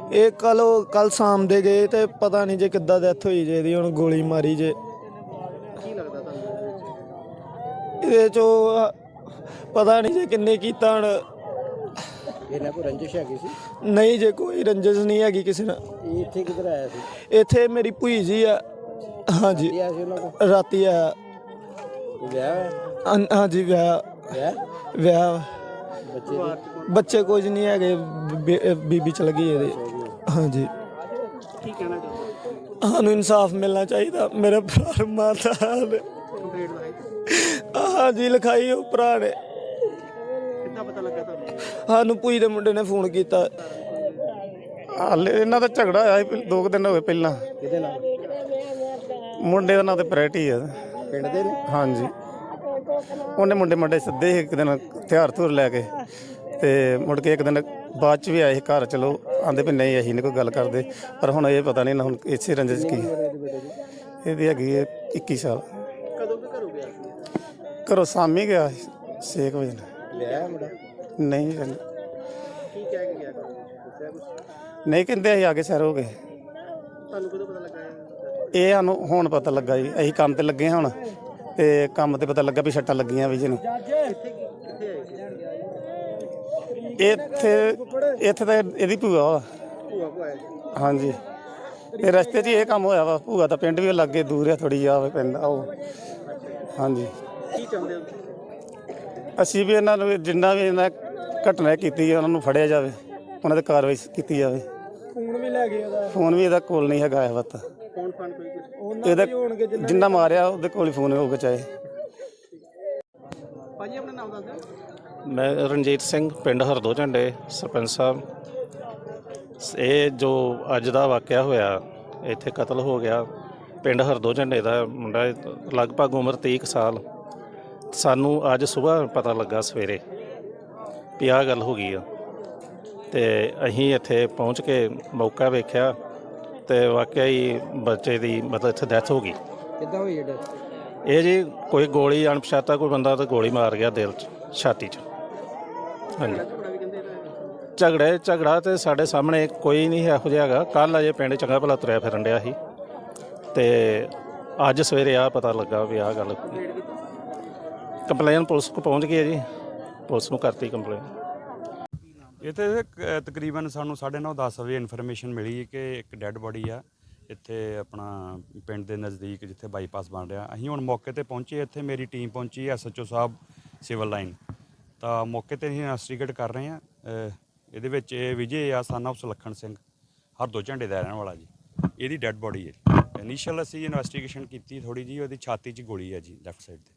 ਇਹ ਕੱਲ ਕੱਲ ਸ਼ਾਮ ਦੇ ਗਏ ਤੇ ਪਤਾ ਨਹੀਂ ਜੇ ਕਿੱਦਾਂ ਡੈਥ ਹੋਈ ਜੇ ਇਹਦੀ ਹੁਣ ਗੋਲੀ ਮਾਰੀ ਜੇ। ਕੀ ਲੱਗਦਾ ਤੁਹਾਨੂੰ ਇਹਦੇ ਚੋਂ ਪਤਾ ਨਹੀਂ ਜੇ ਕਿੰਨੇ ਕੀਤਾ ਹੁਣ। ਇਹਨਾਂ ਕੋ ਰੰਜਿਸ਼ ਹੈਗੀ ਸੀ? ਨਹੀਂ ਜੇ ਕੋਈ ਰੰਜਿਸ਼ ਨਹੀਂ ਹੈਗੀ ਕਿਸੇ ਨਾਲ। ਇਹ ਇੱਥੇ ਕਿਧਰ ਆਇਆ ਸੀ? ਇੱਥੇ ਮੇਰੀ ਭੂਈ ਜੀ ਆ। ਹਾਂਜੀ। ਕੀ ਆਇਆ ਸੀ ਉਹਨਾਂ ਕੋ ਰਾਤੀ ਆ ਵਿਆਹ ਹੈ? ਹਾਂ- ਹਾਂਜੀ ਵਿਆਹ। ਵਿਆਹ? ਵਿਆਹ। ਬੱਚੇ ਦੀ? ਬੱਚੇ ਕੁਝ ਨਹੀਂ ਹੈਗੇ। ਬੀ- ਅਹ ਬੀਬੀ ਚਲ ਗਈ ਇਹਦੇ। ਹਾਂਜੀ। ਕੀ ਕਹਿਣਾ ਚਾਹੁੰਦੇ ਸਾਨੂੰ ਇਨਸਾਫ ਮਿਲਣਾ ਚਾਹੀਦਾ। ਮੇਰੇ ਭਰਾ ਨੂੰ। ਮਾਰਦਾ ਹਾਲ ਕੰਪਲੀਟ ਲਾਈ ਹਾਂਜੀ ਲਿਖਾਈ ਉਹ ਭਰਾ ਨੇ। ਪਤਾ ਲੱਗਾ ਤੁਹਾਨੂੰ? ਸਾਨੂੰ ਭੂਈ ਦੇ ਮੁੰਡੇ ਨੇ ਫੋਨ ਕੀਤਾ। ਹਾਲੇ ਇਹਨਾਂ ਦਾ ਝਗੜਾ ਹੋਇਆ ਸੀ ਪਹਿ- ਦੋ ਕੁ ਦਿਨ ਹੋਏ ਪਹਿਲਾਂ। ਕਿਹਦੇ ਨਾਲ? ਮੁੰਡੇ ਦਾ ਨਾਂ ਤੇ ਪ੍ਰੈਟੀ ਆ। ਪਿੰਡ ਦੇ ਨੇ? ਹਾਂਜੀ। ਉਹਨੇ ਮੁੰਡੇ ਮੁੰਡੇ ਸੱਦੇ ਸੀ ਇੱਕ ਦਿਨ ਹਥਿਆਰ ਧੁਰ ਲੈ ਕੇ। ਤੇ ਮੁੜ ਕੇ ਇੱਕ ਦਿਨ ਬਾਅਦ ਚ ਵੀ ਆਏ ਸੀ ਘਰ ਚਲੋ ਆਂਦੇ ਵੀ ਨਹੀਂ ਅਸੀਂ ਨਹੀਂ ਕੋਈ ਗੱਲ ਕਰਦੇ। ਪਰ ਹੁਣ ਇਹ ਪਤਾ ਨਹੀਂ ਨਾ ਹੁਣ ਇਸੇ ਰੰਜਿਸ਼ ਕੀ। ਇਹਦੀ ਹੈਗੀ ਹੈ 21 ਸਾਲ। ਕਦੋਂ ਕਿ ਘਰੋਂ ਗਿਆ ਸੀ? ਘਰੋਂ ਸਾਮੀ ਗਿਆ 6 ਵਜੇ ਨਾਲ। ਵਿਆਹ ਹੈ ਮੁੰਡਾ? ਨਹੀਂ ਕੀ ਕਹਿ ਕੇ ਗਿਆ ਘਰੋਂ? ਦੱਸਿਆ ਕੁਛ? ਨਹੀਂ ਕਹਿੰਦੇ ਅਸੀਂ ਆਗੇ ਸੈਰ ਹੋ ਗਏ। ਤੁਹਾਨੂੰ ਕਦੋਂ ਪਤਾ ਲੱਗਾ ਇਹ? ਇਹ ਸਾਨੂੰ ਹੁਣ ਪਤਾ ਲੱਗਾ ਜੀ। ਅਸੀਂ ਕੰਮ ਤੇ ਲੱਗੇ ਹਾਂ ਹੁਣ। ਤੇ ਕੰਮ ਤੇ ਪਤਾ ਲੱਗਾ ਵੀ ਛੱਟਾਂ ਲੱਗੀਆਂ ਵੀ ਜਿਹਨੂੰ ਕਿੱਥੇ ਕੀ- ਕਿੱਥੇ ਆਏ ਸੀ? ਇੱਥੇ ਇੱਥੇ ਤਾਂ ਇਹਦੀ ਭੂਆ ਵਾ। ਭੂਆ ਕੋ ਆਏ ਸੀ? ਹਾਂਜੀ। ਤੇ ਰਸਤੇ 'ਚ ਹੀ ਇਹ ਕੰਮ ਹੋਇਆ ਵਾ। ਭੂਆ ਦਾ ਪਿੰਡ ਵੀ ਲੱਗੇ ਦੂਰ ਆ ਥੋੜੀ ਜਿਹਾ ਪਿੰਡ ਉਹ ਹਾਂਜੀ। ਕੀ ਚਾਹੁੰਦੇ ਹੋ? ਅਸੀਂ ਵੀ ਇਹਨਾਂ ਨੂੰ ਜਿੰਨਾ ਵੀ ਇਹਨਾਂ ਘਟਨਾ ਕੀਤੀ ਹੈ ਉਹਨਾਂ ਨੂੰ ਫੜਿਆ ਜਾਵੇ ਉਹਨਾਂ ਤੇ ਕਾਰਵਾਈ ਕੀਤੀ ਜਾਵੇ। ਫੋਨ ਵੀ ਲੈ ਗਏ ਉਹਦਾ। ਫੋਨ ਵੀ ਇਹਦਾ ਕੋਲ ਨਹੀਂ ਹੈਗਾ ਇਹ ਵਤ ਫੋਨ ਕੋਈ ਇਹਦਾ ਜਿੰਨਾ ਮਾਰਿਆ ਉਹਦੇ ਕੋਲ ਹੀ ਫੋਨ ਹੋਊਗਾ ਚਾਹੇ। ਭਾਜੀ ਆਪਣਾ ਨਾਮ ਦੱਸ ਦਿਓ। ਮੈਂ ਰਣਜੀਤ ਸਿੰਘ ਪਿੰਡ ਹਰਦੋ ਝੰਡੇ ਸਰਪੰਚ ਸਾਹਿਬ। ਇਹ ਜੋ ਅੱਜ ਦਾ ਵਾਕਿਆ ਹੋਇਆ ਇੱਥੇ ਕਤਲ ਹੋ ਗਿਆ। ਪਿੰਡ ਹਰਦੋ ਝੰਡੇ ਦਾ ਮੁੰਡਾ ਲਗਭਗ ਉਮਰ 30 ਕੁ ਸਾਲ। ਸਾਨੂੰ ਅੱਜ ਸਵੇਰ ਪਤਾ ਲੱਗਾ ਸਵੇਰੇ ਵੀ ਆਹ ਗੱਲ ਹੋ ਗਈ ਆ। ਤੇ ਅਸੀਂ ਇੱਥੇ ਪਹੁੰਚ ਕੇ ਮੌਕਾ ਵੇਖਿਆ ਤੇ ਵਾਕਿਆ ਹੀ ਬੱਚੇ ਦੀ ਮਤਲਬ ਇੱਥੇ ਡੈਥ ਹੋ ਗਈ। ਕਿੱਦਾਂ ਹੋਈ ਇਹ death? ਇਹ ਜੀ ਕੋਈ ਗੋਲੀ ਅਣਪਛਾਤਾ ਕੋਈ ਬੰਦਾ ਤੇ ਗੋਲੀ ਮਾਰ ਗਿਆ ਦਿਲ 'ਚ ਛਾਤੀ 'ਚ। ਹਾਂਜੀ। ਝਗੜੇ ਝਗੜਾ ਤੇ ਸਾਡੇ ਸਾਹਮਣੇ ਕੋਈ ਨਹੀਂ ਇਹੋ ਜਿਹਾ ਹੈਗਾ। ਕੱਲ ਅਜੇ ਪਿੰਡ ਚੰਗਾ ਭਲਾ ਤੁਰਿਆ ਫਿਰਨ ਡਿਆ ਸੀ। ਤੇ ਅੱਜ ਸਵੇਰੇ ਆ ਪਤਾ ਲੱਗਾ ਵੀ ਆਹ ਗੱਲ ਕੰਪਲੇਨ ਪੁਲਿਸ ਕੋ ਪਹੁੰਚ ਗਈ ਹੈ ਜੀ। ਪੁਲਿਸ ਨੂੰ ਕਰਤੀ ਕੰਪਲੇਨ। ਇੱਥੇ ਤੇ ਤਕਰੀਬਨ ਸਾਨੂੰ 9:30 10 ਵਜੇ ਇਨਫੋਰਮੇਸ਼ਨ ਮਿਲੀ ਕਿ ਇੱਕ ਡੈੱਡ ਬੋਡੀ ਆ। ਇੱਥੇ ਆਪਣਾ ਪਿੰਡ ਦੇ ਨਜ਼ਦੀਕ ਜਿੱਥੇ ਬਾਈਪਾਸ ਬਣ ਰਿਹਾ। ਅਸੀਂ ਹੁਣ ਮੌਕੇ ਤੇ ਪਹੁੰਚੇ, ਇੱਥੇ ਮੇਰੀ ਟੀਮ ਪਹੁੰਚੀ ਐਸਐਚਓ ਸਾਹਿਬ ਸਿਵਲ ਲਾਈਨ ਤਾਂ ਮੌਕੇ ਤੇ ਅਸੀਂ ਇਨਵੈਸਟੀਗੇਟ ਕਰ ਰਹੇ ਹਾਂ। ਇਹਦੇ ਵਿੱਚ ਇਹ ਵਿਜੇ ਆ ਸਨ of ਸੁਲੱਖਣ ਸਿੰਘ। ਹਰ ਦੋ ਝੰਡੇ ਦਾ ਰਹਿਣ ਵਾਲਾ ਜੀ। ਇਹਦੀ ਡੈੱਡ ਬੋਡੀ ਹੈ ਇਨੀਸ਼ੀਅਲ ਅਸੀਂ ਇਨਵੈਸਟੀਗੇਸ਼ਨ ਕੀਤੀ ਥੋੜੀ ਜੀ ਉਹਦੀ ਛਾਤੀ 'ਚ ਗੋਲੀ ਆ ਜੀ ਲੈਫਟ ਸਾਈਡ ਤੇ।